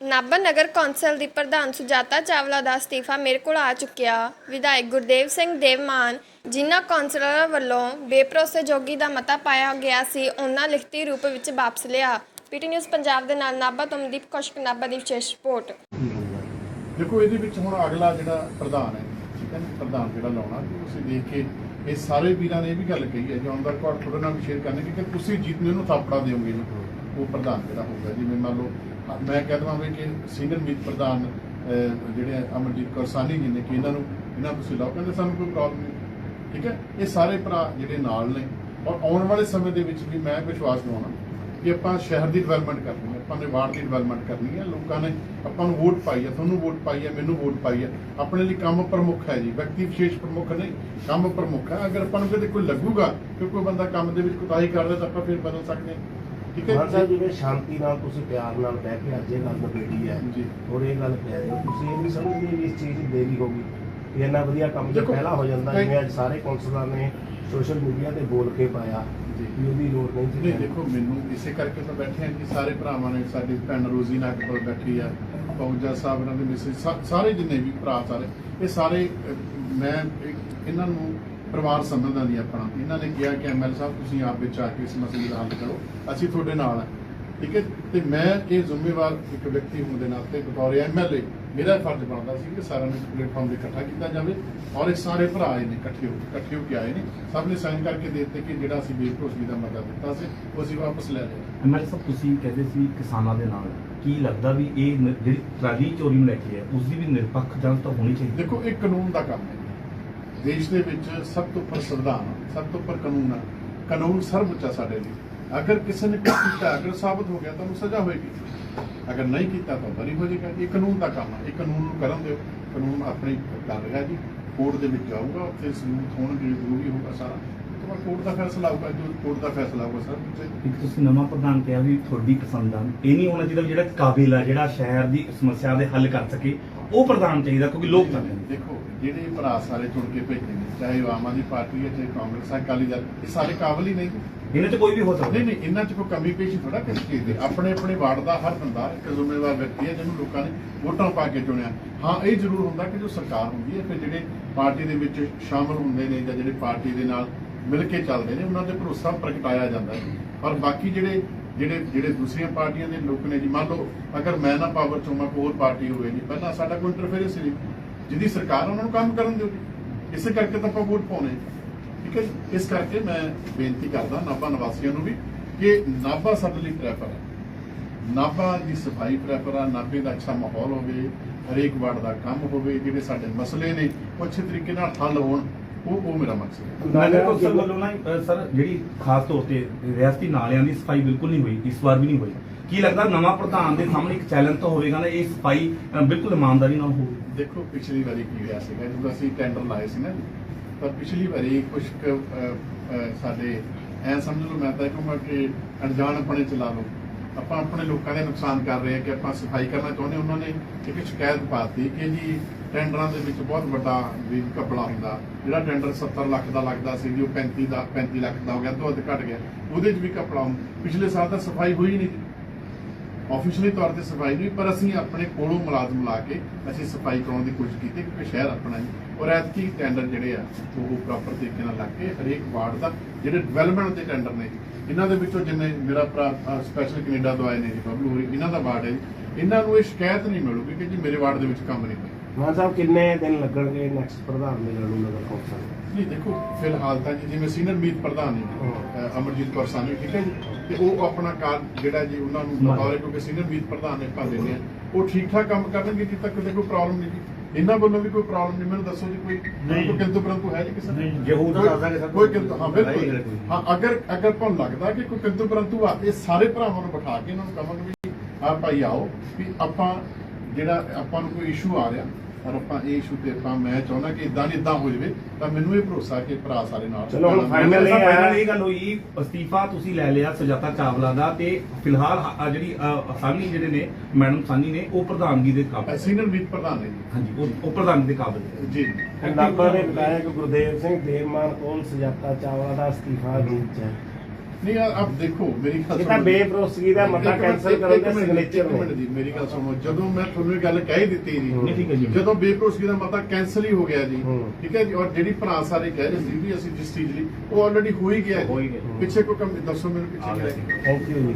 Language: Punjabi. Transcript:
ਨਾਭਾ ਨਗਰ ਕੌਂਸਲ ਦੀ ਪ੍ਰਧਾਨ ਸੁਜਾਤਾ ਚਾਵਲਾ ਦਾ ਅਸਤੀਫਾ ਮੇਰੇ ਕੋਲ ਆ ਚੁੱਕਿਆ। ਵਿਧਾਇਕ ਗੁਰਦੇਵ ਸਿੰਘ ਦੇਵਮਾਨ, ਜਿਨ੍ਹਾਂ ਕੌਂਸਲਰਾਂ ਵੱਲੋਂ ਬੇਭਰੋਸੇਯੋਗੀ ਦਾ ਮਤਾ ਪਾਇਆ ਗਿਆ ਸੀ, ਉਹਨਾਂ ਲਿਖਤੀ ਰੂਪ ਵਿੱਚ ਵਾਪਸ ਲਿਆ। ਪੀਟੀ ਨਿਊਜ਼ ਪੰਜਾਬ ਦੇ ਨਾਲ ਨਾਭਾ ਤੋਂ ਮਨਦੀਪ ਕੌਸ਼ਿਕ, ਨਾਭਾ ਦੀ ਵਿਸ਼ੇਸ਼ ਰਿਪੋਰਟ। ਦੇਖੋ, ਇਹਦੇ ਵਿੱਚ ਹੁਣ ਅਗਲਾ ਜਿਹੜਾ ਪ੍ਰਧਾਨ ਹੈ, ਠੀਕ ਹੈ ਨਾ ਪ੍ਰਧਾਨ ਜਿਹੜਾ ਲਾਉਣਾ ਤੇ ਤੁਸੀਂ ਦੇਖ ਕੇ ਇਹ ਸਾਰੇ ਵੀਰਾਂ ਨੇ ਇਹ ਵੀ ਗੱਲ ਕਹੀ ਹੈ ਜੌਨ ਦਾ ਰਿਕਾਰਡ ਤੁਹਾਡੇ ਨਾਲ ਵੀ ਸ਼ੇਅਰ ਕਰਨਗੇ ਕਿ ਤੁਸੀਂ ਜਿੱਤਨੇ ਨੂੰ ਥਾਪੜਾ ਦਿਓਗੇ ਜੀ ਉਹ ਪ੍ਰਧਾਨ ਜਿਹੜਾ ਹੋਊਗਾ ਜਿਵੇਂ ਮੰਨ ਲਓ ਮੈਂ ਕਹਿ ਦਵਾਂ ਵੀ ਕਿ ਸੀਨੀਅਰ ਮੀਤ ਪ੍ਰਧਾਨ ਜਿਹੜੇ ਅਮਰਜੀਤ ਕੌਰ ਸਾਨੀ ਜੀ ਨੇ, ਕਿ ਇਹਨਾਂ ਨੂੰ, ਇਹਨਾਂ ਤੁਸੀਂ ਲਾਓ, ਕਹਿੰਦੇ ਸਾਨੂੰ ਕੋਈ ਪ੍ਰੋਬਲਮ ਨਹੀਂ। ਠੀਕ ਹੈ? ਇਹ ਸਾਰੇ ਭਰਾ ਜਿਹੜੇ ਨਾਲ ਨੇ, ਔਰ ਆਉਣ ਵਾਲੇ ਸਮੇਂ ਦੇ ਵਿੱਚ ਵੀ ਮੈਂ ਵਿਸ਼ਵਾਸ ਦਿਵਾਉਣਾ ਕਿ ਆਪਾਂ ਸ਼ਹਿਰ ਦੀ ਡਿਵੈਲਪਮੈਂਟ ਕਰਨੀ ਹੈ, ਆਪਾਂ ਨੇ ਵਾਰਡ ਦੀ ਡਿਵੈਲਪਮੈਂਟ ਕਰਨੀ ਹੈ, ਲੋਕਾਂ ਨੇ ਆਪਾਂ ਨੂੰ ਵੋਟ ਪਾਈ ਹੈ, ਤੁਹਾਨੂੰ ਵੋਟ ਪਾਈ ਹੈ, ਮੈਨੂੰ ਵੋਟ ਪਾਈ ਹੈ, ਆਪਣੇ ਲਈ ਕੰਮ ਪ੍ਰਮੁੱਖ ਹੈ ਜੀ, ਵਿਅਕਤੀ ਵਿਸ਼ੇਸ਼ ਪ੍ਰਮੁੱਖ ਨਹੀਂ, ਕੰਮ ਪ੍ਰਮੁੱਖ ਹੈ। ਅਗਰ ਆਪਾਂ ਨੂੰ ਕਿਤੇ ਕੋਈ ਲੱਗੂਗਾ ਕਿ ਕੋਈ ਬੰਦਾ ਕੰਮ ਦੇ ਵਿੱਚ ਕੁਤਾਹੀ ਕਰਦਾ ਤਾਂ ਆਪਾਂ ਫਿਰ ਬਦਲ ਸਕਦੇ ਹਾਂ। ਠੀਕ ਮਾਨ ਸਾਹਿਬ ਹੈ ਜਿਵੇਂ ਸ਼ਾਂਤੀ ਨਾਲ ਤੁਸੀਂ ਪਿਆਰ ਨਾਲ ਬਹਿ ਕੇ ਅੱਜ ਇਹ ਗੱਲ ਨਿਬੇੜੀ ਹੈ ਜੀ। ਔਰ ਇਹ ਗੱਲ ਕਹਿ ਰਹੇ ਹੋ ਤੁਸੀਂ ਇਹ ਵੀ ਸਮਝਦੇ ਵੀ ਇਸ ਚੀਜ਼ ਦੀ ਦੇਰੀ ਹੋ ਗਈ ਕਿ ਇੰਨਾ ਵਧੀਆ ਕੰਮ ਜੇ ਦੇਖੋ, ਪਹਿਲਾਂ ਹੋ ਜਾਂਦਾ ਜਿਵੇਂ ਅੱਜ ਸਾਰੇ ਕੌਂਸਲਰਾਂ ਨੇ ਸੋਸ਼ਲ ਮੀਡੀਆ ਤੇ ਬੋਲ ਕੇ ਪਾਇਆ ਜੀ। ਵੀ ਉਹਦੀ ਲੋੜ ਨਹੀਂ ਨਹੀਂ ਸੀ ਦੇਖੋ ਮੈਨੂੰ ਇਸੇ ਕਰਕੇ ਤਾਂ ਬੈਠੇ ਹਾਂ ਕਿ ਸਾਰੇ ਭਰਾਵਾਂ ਨੇ ਸਾਡੀ ਭੈਣ ਰੋਜ਼ੀ ਨਾਲ ਕੋਲ ਬੈਠੀ ਆ ਪੌਜਾ ਸਾਹਿਬ ਨਾਲ ਦੇ ਸਾਰੇ ਜਿੰਨੇ ਵੀ ਭਰਾ ਸਾਰੇ ਇਹ ਸਾਰੇ ਅਹ, ਮੈਂ ਇਹਨਾਂ ਨੂੰ ਪਰਿਵਾਰ ਸਮਝਦਾ ਨਹੀਂ ਆਪਣਾ। ਇਹਨਾਂ ਨੇ ਕਿਹਾ ਕਿ ਐਮਐਲ ਸਾਹਿਬ ਤੁਸੀਂ ਆਪ ਵਿੱਚ ਆ ਕੇ ਇਸ ਮਸਲੇ ਦਾ ਹੱਲ ਕਰੋ। ਅਸੀਂ ਤੁਹਾਡੇ ਨਾਲ ਹਾਂ। ਠੀਕ ਹੈ? ਤੇ ਮੈਂ ਇਹ ਜ਼ਿੰਮੇਵਾਰ ਇੱਕ ਵਿਅਕਤੀ ਹੋਣ ਦੇ ਨਾਤੇ ਬਤੌਰ ਐਮਐਲਏ ਮੇਰਾ ਫਰਜ਼ ਬਣਦਾ ਸੀ ਕਿ ਸਾਰਿਆਂ ਨੂੰ ਪਲੇਟਫਾਰਮ ਤੇ ਇਕੱਠਾ ਕੀਤਾ ਜਾਵੇ ਔਰ ਇਹ ਸਾਰੇ ਭਰਾ ਆਏ ਨੇ ਇਕੱਠੇ ਹੋ ਇਕੱਠੇ ਹੋ ਕੇ ਆਏ ਨੇ। ਸਭ ਨੇ ਸਾਈਨ ਕਰਕੇ ਦੇ ਦਿੱਤੇ ਕਿ ਜਿਹੜਾ ਅਸੀਂ ਬੇਭਰੋਸਗੀ ਦਾ ਮਤਾ ਦਿੱਤਾ ਸੀ ਉਹ ਅਸੀਂ ਵਾਪਸ ਲੈ ਲਿਆ। ਐਮਐਲ ਸਾਹਿਬ ਤੁਸੀਂ ਕਹਿੰਦੇ ਸੀ ਕਿਸਾਨਾਂ ਦੇ ਨਾਲ। ਕੀ ਲੱਗਦਾ ਵੀ ਇਹ ਜਿਹੜੀ ਟਰਾਲੀ ਚੋਰੀ ਨੂੰ ਲੈ ਕੇ ਹੈ ਉਸ ਦੀ ਵੀ ਨਿਰਪੱਖ ਜਾਂਚ ਤਾਂ ਹੋਣੀ ਚਾਹੀਦੀ ਦੇਖੋ ਇਹ ਕਾਨੂੰਨ ਦਾ ਕੰਮ ਹੈ। ਦੇਸ਼ ਦੇ ਵਿੱਚ ਸਭ ਤੋਂ ਉੱਪਰ ਸੰਵਿਧਾਨ, ਸਭ ਤੋਂ ਉੱਪਰ ਕਾਨੂੰਨ ਆ ਕਾਨੂੰਨ ਸਰਵਉੱਚਾ ਸਾਡੇ ਲਈ। ਅਗਰ ਕਿਸੇ ਨੇ ਕੁਝ ਕੀਤਾ, ਅਗਰ ਸਾਬਤ ਹੋ ਗਿਆ, ਤਾਂ ਉਹਨੂੰ ਸਜ਼ਾ ਹੋਏਗੀ। ਅਗਰ ਨਹੀਂ ਕੀਤਾ, ਤਾਂ ਬਰੀ ਹੋ ਜਾਏਗਾ। ਇਹ ਕਾਨੂੰਨ ਦਾ ਕੰਮ ਹੈ। ਇਹ ਕਾਨੂੰਨ ਨੂੰ ਕਰਨ ਦਿਓ। ਕਾਨੂੰਨ ਆਪਣੀ ਕਰ ਰਿਹਾ ਜੀ। ਕੋਰਟ ਦੇ ਵਿੱਚ ਜਾਊਗਾ, ਉੱਥੇ ਸਬੂਤ ਹੋਣਗੇ ਜੋ ਹੋਊਗਾ ਸਾਰਾ। ਉਸ ਕੋਰਟ ਦਾ ਫੈਸਲਾ ਆਊਗਾ ਜੋ ਕੋਰਟ ਦਾ ਫੈਸਲਾ ਆਊਗਾ ਸਰ ਤੁਸੀਂ ਨਵਾਂ ਪ੍ਰਧਾਨ ਕਿਹਾ ਵੀ ਤੁਹਾਡੀ ਪਸੰਦ ਆ ਇਹ ਨਹੀਂ ਹੋਣਾ ਚਾਹੀਦਾ ਜਿਹੜਾ ਕਾਬਿਲ ਆ, ਜਿਹੜਾ ਸ਼ਹਿਰ ਦੀ ਸਮੱਸਿਆ ਦੇ ਹੱਲ ਕਰ ਸਕੇ। ਉਹ ਪ੍ਰਧਾਨ ਚਾਹੀਦਾ ਕਿਉਂਕਿ ਲੋਕ ਨੇ ਦੇਖੋ ਜਿਹੜੇ ਭਰਾ ਸਾਰੇ ਚੁਣ ਕੇ ਭੇਜੇ ਨੇ ਚਾਹੇ ਉਹ ਆਮ ਆਦਮੀ ਪਾਰਟੀ ਹੈ ਚਾਹੇ ਕਾਂਗਰਸ ਹੈ ਅਕਾਲੀ ਦਲ ਇਹ ਸਾਰੇ ਕਾਬਲ ਹੀ ਨਹੀਂ। ਇਹਨਾਂ 'ਚ ਕੋਈ ਵੀ ਹੋ ਸਕਦਾ। ਨਹੀਂ ਨਹੀਂ ਇਹਨਾਂ 'ਚ ਕੋਈ ਕਮੀ ਪੇਸ਼ੀ ਥੋੜਾ ਕਿਸੇ ਚੀਜ਼ ਦੀ। ਆਪਣੇ ਆਪਣੇ ਵਾਰਡ ਦਾ ਹਰ ਬੰਦਾ ਇੱਕ ਜ਼ਿੰਮੇਵਾਰ ਵਿਅਕਤੀ ਹੈ ਜਿਹਨੂੰ ਲੋਕਾਂ ਨੇ ਵੋਟਾਂ ਪਾ ਕੇ ਚੁਣਿਆ। ਹਾਂ ਇਹ ਜ਼ਰੂਰ ਹੁੰਦਾ ਕਿ ਜੋ ਸਰਕਾਰ ਹੁੰਦੀ ਹੈ ਫਿਰ ਜਿਹੜੇ ਪਾਰਟੀ ਦੇ ਵਿੱਚ ਸ਼ਾਮਲ ਹੁੰਦੇ ਨੇ ਜਾਂ ਜਿਹੜੇ ਪਾਰਟੀ ਦੇ ਨਾਲ ਮਿਲ ਕੇ ਚੱਲਦੇ ਨੇ ਉਹਨਾਂ ਤੇ ਭਰੋਸਾ ਪ੍ਰਗਟਾਇਆ ਜਾਂਦਾ ਹੈ। ਪਰ ਬਾਕੀ ਜਿਹੜੇ ਜਿਹੜੇ ਜਿਹੜੇ ਦੂਸਰੀਆਂ ਪਾਰਟੀਆਂ ਦੇ ਲੋਕ ਨੇ ਜੀ, ਮੰਨ ਲਓ, ਅਗਰ ਮੈਂ ਨਾ ਪਾਵਰ ਚੋਂ, ਮੈਂ ਹੋਰ ਪਾਰਟੀ ਹੋਵੇ ਜੀ, ਪਹਿਲਾਂ ਸਾਡਾ ਕੋਈ ਇੰਟਰਫੇਰੈਂਸ ਨਹੀਂ। ਜਿਹਦੀ ਸਰਕਾਰ ਉਹਨਾਂ ਨੂੰ ਕੰਮ ਕਰਨ ਦਿਓ ਇਸੇ ਕਰਕੇ ਤਾਂ ਆਪਾਂ ਵੋਟ ਪਾਉਣੇ ਠੀਕ ਹੈ ਇਸ ਕਰਕੇ ਮੈਂ ਬੇਨਤੀ ਕਰਦਾ ਨਾਭਾ ਨਿਵਾਸੀਆਂ ਨੂੰ ਵੀ ਕਿ ਨਾਭਾ ਸਾਡੇ ਲਈ ਪ੍ਰੈਫਰ ਹੈ। ਨਾਭਾ ਦੀ ਸਫ਼ਾਈ ਪ੍ਰੈਫਰ ਆ, ਨਾਭੇ ਦਾ ਅੱਛਾ ਮਾਹੌਲ ਹੋਵੇ, ਹਰੇਕ ਵਾਰਡ ਦਾ ਕੰਮ ਹੋਵੇ, ਜਿਹੜੇ ਸਾਡੇ ਮਸਲੇ ਨੇ, ਉਹ ਅੱਛੇ ਤਰੀਕੇ ਨਾਲ ਹੱਲ ਹੋਣ। ਉਹ ਉਹ ਮੇਰਾ ਮਕਸਦ ਹੈ। ਨਗਰ ਕੌਂਸਲ ਵੱਲੋਂ ਨਾ ਅ, ਸਰ ਜਿਹੜੀ ਖਾਸ ਤੌਰ ਤੇ ਰਿਆਸਤੀ ਨਾਲਿਆਂ ਦੀ ਸਫ਼ਾਈ ਬਿਲਕੁਲ ਨਹੀਂ ਹੋਈ ਇਸ ਵਾਰ ਵੀ ਨਹੀਂ ਹੋਈ। ਕੀ ਲੱਗਦਾ ਨਵਾਂ ਪ੍ਰਧਾਨ ਦੇ ਸਾਹਮਣੇ ਇੱਕ ਚੈਲੰਜ ਤਾਂ ਹੋਵੇਗਾ ਨਾ ਇਹ ਸਫ਼ਾਈ ਅ, ਬਿਲਕੁਲ ਇਮਾਨਦਾਰੀ ਨਾਲ ਹੋਵੇ? ਦੇਖੋ ਪਿਛਲੀ ਵਾਰੀ ਕੀ ਹੋਇਆ ਸੀਗਾ ਜਦੋਂ ਅਸੀਂ ਟੈਂਡਰ ਲਾਏ ਸੀ ਨਾ ਤਾਂ ਪਿਛਲੀ ਵਾਰੀ ਕੁਝ ਸਾਡੇ ਐ ਸਮਝ ਲਓ ਮੈਂ ਤਾਂ ਕਹੂੰਗਾ ਕਿ ਅਣਜਾਣਪਣੇ ਚ ਲਾ ਲਓ। ਆਪਾਂ ਆਪਣੇ ਲੋਕਾਂ ਦੇ ਨੁਕਸਾਨ ਕਰ ਰਹੇ ਹਾਂ ਕਿ ਆਪਾਂ ਸਫ਼ਾਈ ਕਰਨਾ ਚਾਹੁੰਦੇ ਉਹਨਾਂ ਨੇ ਇੱਕ ਸ਼ਿਕਾਇਤ ਪਾਤੀ ਕਿ ਜੀ ਟੈਂਡਰਾਂ ਦੇ ਵਿੱਚ ਬਹੁਤ ਵੱਡਾ ਵੀ ਘਪਲਾ ਹੁੰਦਾ। ਜਿਹੜਾ ਟੈਂਡਰ 70 ਲੱਖ ਦਾ ਲੱਗਦਾ ਸੀ ਜੀ, ਉਹ 35 ਦਾ 35 ਲੱਖ ਦਾ ਹੋ ਗਿਆ ਤੋਂ ਅੱਧ ਘਟ ਗਿਆ। ਉਹਦੇ 'ਚ ਵੀ ਘਪਲਾ ਹੁੰਦਾ। ਪਿਛਲੇ ਸਾਲ ਤਾਂ ਸਫ਼ਾਈ ਹੋਈ ਨਹੀਂ ਆਫੀਸ਼ੀਅਲੀ ਤੌਰ ਤੇ ਸਫ਼ਾਈ ਨਹੀਂ ਪਰ ਅਸੀਂ ਆਪਣੇ ਕੋਲੋਂ ਮੁਲਾਜ਼ਮ ਲਾ ਕੇ ਅਸੀਂ ਸਫ਼ਾਈ ਕਰਾਉਣ ਦੀ ਕੋਸ਼ਿਸ਼ ਕੀਤੀ, ਕਿਉਂਕਿ ਸ਼ਹਿਰ ਆਪਣਾ ਜੀ ਔਰ ਐਤਕੀ ਟੈਂਡਰ ਜਿਹੜੇ ਆ, ਉਹ ਪ੍ਰੋਪਰ ਤਰੀਕੇ ਨਾਲ ਲੱਗ ਕੇ ਹਰੇਕ ਵਾਰਡ ਦਾ ਜਿਹੜੇ ਡਿਵੈਲਪਮੈਂਟ ਦੇ ਟੈਂਡਰ ਨੇ, ਇਹਨਾਂ ਦੇ ਵਿੱਚੋਂ ਜਿੰਨੇ ਮੇਰਾ ਭਰਾ ਸਪੈਸ਼ਲ ਕੈਨੇਡਾ ਤੋਂ ਆਏ ਨੇ ਜੀ ਬਬਲੂ ਹੋਰੀ, ਇਹਨਾਂ ਦਾ ਵਾਰਡ ਹੈ ਜੀ। ਇਹਨਾਂ ਨੂੰ ਇਹ ਸ਼ਿਕਾਇਤ ਨਹੀਂ ਮਿਲੂਗੀ ਕਿ ਜੀ ਮੇਰੇ ਵਾਰਡ ਦੇ ਵਿੱਚ ਕੰਮ ਨਹੀਂ ਹੋਇਆ ਮਾਨ ਸਾਹਿਬ ਕਿੰਨੇ ਦਿਨ ਲੱਗਣਗੇ ਨੈਕਸਟ ਪ੍ਰਧਾਨ ਮਿਲਣ ਨੂੰ ਨਗਰ ਕੌਂਸਲ? ਨਹੀਂ ਦੇਖੋ ਫਿਲਹਾਲ ਤਾਂ ਜੀ ਜਿਵੇਂ ਸੀਨੀਅਰ ਮੀਤ ਪ੍ਰਧਾਨ ਨੇ ਜੀ, ਅਹ ਅਮਰਜੀਤ ਕੌਰ ਸਾਨੀ ਠੀਕ ਹੈ ਜੀ? ਤੇ ਉਹ ਆਪਣਾ ਕਾਰ ਜਿਹੜਾ ਜੀ ਉਹਨਾਂ ਨੂੰ ਬਤੌਰ ਕਿਉਂਕਿ ਸੀਨੀਅਰ ਮੀਤ ਪ੍ਰਧਾਨ ਨੇ ਪਾ ਦਿੰਦੇ ਆ ਉਹ ਠੀਕ ਠਾਕ ਕੰਮ ਕਰਨਗੇ ਜਿੱਦ ਤੱਕ ਕੋਈ ਪ੍ਰੋਬਲਮ ਨਹੀਂ ਜੀ। ਇਹਨਾਂ ਵੱਲੋਂ ਵੀ ਕੋਈ ਪ੍ਰੋਬਲਮ ਨਹੀਂ ਮੈਨੂੰ ਦੱਸੋ ਜੀ ਕੋਈ ਕੋਈ ਕਿੰਤੂ ਪਰੰਤੂ ਹੈ ਜੀ ਕਿਸੇ ਦਾ? ਜੇ ਹੋਊ ਤਾਂ ਦੱਸ ਦਾਂਗੇ ਸਰ। ਕੋਈ ਕਿੰਤੂ ਹਾਂ ਨਹੀਂ, ਬਿਲਕੁਲ ਨਹੀਂ। ਹਾਂ ਅਗਰ ਅਗਰ ਤੁਹਾਨੂੰ ਲੱਗਦਾ ਕਿ ਕੋਈ ਕਿੰਤੂ ਪਰੰਤੂ ਆ ਇਹ ਸਾਰੇ ਭਰਾਵਾਂ ਨੂੰ ਬਿਠਾ ਕੇ ਇਹਨਾਂ ਨੂੰ ਕਹਾਂਗੇ ਵੀ ਆ ਭਾਈ ਆਓ ਵੀ ਆਪਾਂ ਜਿਹੜਾ ਆਪਾਂ ਨੂੰ ਕੋਈ ਇਸ਼ੂ ਆ ਰਿਹਾ ਔਰ ਆਪਾਂ ਇਹ ਇਸ਼ੂ ਤੇ ਆਪਾਂ ਮੈਂ ਚਾਹੁੰਦਾ ਕਿ ਇਦਾਂ ਨਹੀਂ ਇਦਾਂ ਹੋ ਜਾਵੇ ਤਾਂ ਮੈਨੂੰ ਇਹ ਭਰੋਸਾ ਕਿ ਭਰਾ ਸਾਰੇ ਨਾਲ ਚਲੋ ਹੁਣ ਫਾਈਨਲ ਇਹ ਹੈ- ਫਾਈਨਲ ਇਹ ਗੱਲ ਹੋਈ ਅਸਤੀਫਾ ਤੁਸੀਂ ਲੈ ਲਿਆ ਸੁਜਾਤਾ ਚਾਵਲਾ ਦਾ ਤੇ ਫਿਲਹਾਲ ਆਹ ਜਿਹੜੀ ਅ, ਸਾਨੀ ਜਿਹੜੇ ਨੇ ਮੈਡਮ ਸਾਨੀ ਨੇ ਉਹ ਪ੍ਰਧਾਨਗੀ ਦੇ ਕਾਬਿਲ ਸੀਨੀਅਰ ਮੀਤ ਪ੍ਰਧਾਨ ਨੇ ਹਾਂਜੀ ਉਹ ਪ੍ਰਧਾਨਗੀ ਦੇ ਕਾਬਿਲ ਹੈ ਜੀ। ਨਾਭਾ ਦੇ ਵਿਧਾਇਕ ਗੁਰਦੇਵ ਸਿੰਘ ਦੇਵਮਾਨ ਕੋਲ ਸੁਜਾਤਾ ਚਾਵਲਾ ਦਾ ਅਸਤੀਫਾ ਨੀਚ ਹੈ ਨਹੀਂ ਆ- ਆਪ ਦੇਖੋ ਮੇਰੀ ਗੱਲ ਇਹ ਤਾਂ ਸੁਣੋ। ਬੇਭਰੋਸਗੀ ਦਾ ਮਤਾ ਇੱਕ ਕਰਨ ਦੇ ਮਿੰਟ ਨੇ। ਜੀ ਮੇਰੀ ਗੱਲ ਸੁਣੋ ਜਦੋਂ ਮੈਂ ਤੁਹਾਨੂੰ ਇਹ ਗੱਲ ਕਹਿ ਦਿੱਤੀ ਜੀ ਨਹੀਂ, ਠੀਕ ਹੈ ਜੀ। ਜਦੋਂ ਬੇਭਰੋਸਗੀ ਦਾ ਮਤਾ ਕੈਨਸਲ ਹੀ ਹੋ ਗਿਆ ਜੀ। ਠੀਕ ਹੈ ਜੀ ਔਰ ਜਿਹੜੀ ਭਰਾ ਸਾਰੇ ਕਹਿ ਰਹੇ ਸੀ ਵੀ ਅਸੀਂ ਜਿਸ ਚੀਜ਼ ਲਈ ਉਹ ਆਲਰੇਡੀ ਹੋ ਹੀ ਗਿਆ ਜੀ। ਪਿੱਛੇ ਕੋਈ ਕੰਮ ਦੱਸੋ ਮੈਨੂੰ ਪਿੱਛੇ ਕੀ ਥੈਂਕ ਯੂ ਜੀ